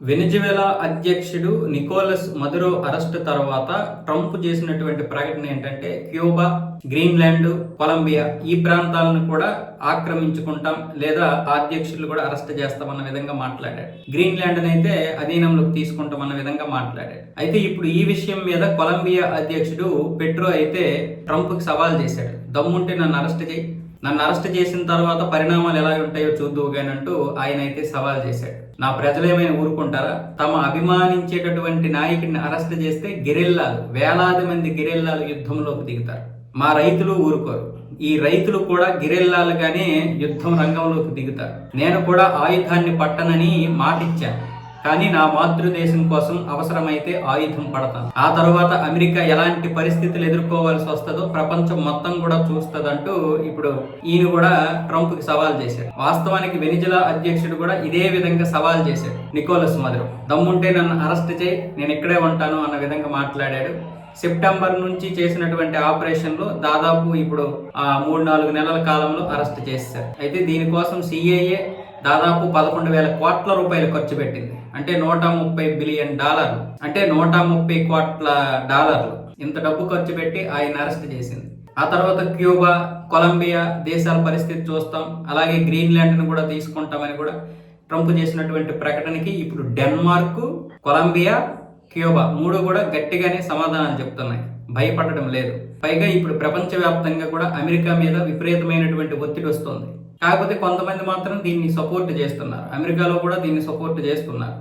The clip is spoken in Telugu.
వెనిజువేలా అధ్యక్షుడు నికోలస్ మదురో అరెస్ట్ తర్వాత ట్రంప్ చేసినటువంటి ప్రకటన ఏంటంటే క్యూబా గ్రీన్లాండ్ కొలంబియా ఈ ప్రాంతాలను కూడా ఆక్రమించుకుంటాం లేదా అధ్యక్షులు కూడా అరెస్ట్ చేస్తామన్న విధంగా మాట్లాడాడు. గ్రీన్లాండ్ అయితే అధీనంలోకి తీసుకుంటామన్న విధంగా మాట్లాడాడు. అయితే ఇప్పుడు ఈ విషయం మీద కొలంబియా అధ్యక్షుడు పెట్రో అయితే ట్రంప్ సవాల్ చేశాడు. దమ్ముంటే నన్ను అరెస్ట్ చేయి. నన్ను అరెస్ట్ చేసిన తర్వాత పరిణామాలు ఎలా ఉంటాయో చూద్దువు కానీ అంటూ ఆయన అయితే సవాల్ చేశాడు. నా ప్రజలు ఏమైనా ఊరుకుంటారా? తమ అభిమానించేటటువంటి నాయకుడిని అరెస్ట్ చేస్తే గిరిల్లాలు వేలాది మంది గిరిల్లాలు యుద్ధంలోకి దిగుతారు. మా రైతులు ఊరుకోరు. ఈ రైతులు కూడా గిరిల్లాలుగానే యుద్ధం రంగంలోకి దిగుతారు. నేను కూడా ఆయుధాన్ని పట్టనని మాటిచ్చాను. కానీ నా మాతృదేశం కోసం అవసరమైతే ఆయుధం పడతాను. ఆ తర్వాత అమెరికా ఎలాంటి పరిస్థితులు ఎదుర్కోవాల్సి వస్తుందో ప్రపంచం మొత్తం కూడా చూస్తుందంటూ ఇప్పుడు ఈయన కూడా ట్రంప్కి సవాల్ చేశాడు. వాస్తవానికి వెనిజులా అధ్యక్షుడు కూడా ఇదే విధంగా సవాల్ చేశాడు. నికోలస్ మధురు దమ్ముంటే నన్ను అరెస్ట్ చేయి నేను ఇక్కడే ఉంటాను అన్న విధంగా మాట్లాడాడు. సెప్టెంబర్ నుంచి చేసినటువంటి ఆపరేషన్లు దాదాపు ఇప్పుడు ఆ మూడు నాలుగు నెలల కాలంలో అరెస్ట్ చేశారు. అయితే దీనికోసం సిఏఏ దాదాపు పదకొండు వేల కోట్ల రూపాయలు ఖర్చు పెట్టింది. అంటే నూట ముప్పై బిలియన్ డాలర్లు. అంటే నూట ముప్పై కోట్ల డాలర్లు. ఇంత డబ్బు ఖర్చు పెట్టి ఆయన అరెస్ట్ చేసింది. ఆ తర్వాత క్యూబా కొలంబియా దేశాల పరిస్థితి చూస్తాం. అలాగే గ్రీన్లాండ్ను కూడా తీసుకుంటామని కూడా ట్రంప్ చేసినటువంటి ప్రకటనకి ఇప్పుడు డెన్మార్క్ కొలంబియా క్యూబా మూడు కూడా గట్టిగానే సమాధానాలు చెప్తున్నాయి. భయపడడం లేదు. పైగా ఇప్పుడు ప్రపంచవ్యాప్తంగా కూడా అమెరికా మీద విపరీతమైనటువంటి ఒత్తిడి వస్తుంది. కాకపోతే కొంతమంది మాత్రం దీన్ని సపోర్ట్ చేస్తున్నారు. అమెరికాలో కూడా దీన్ని సపోర్ట్ చేస్తున్నారు.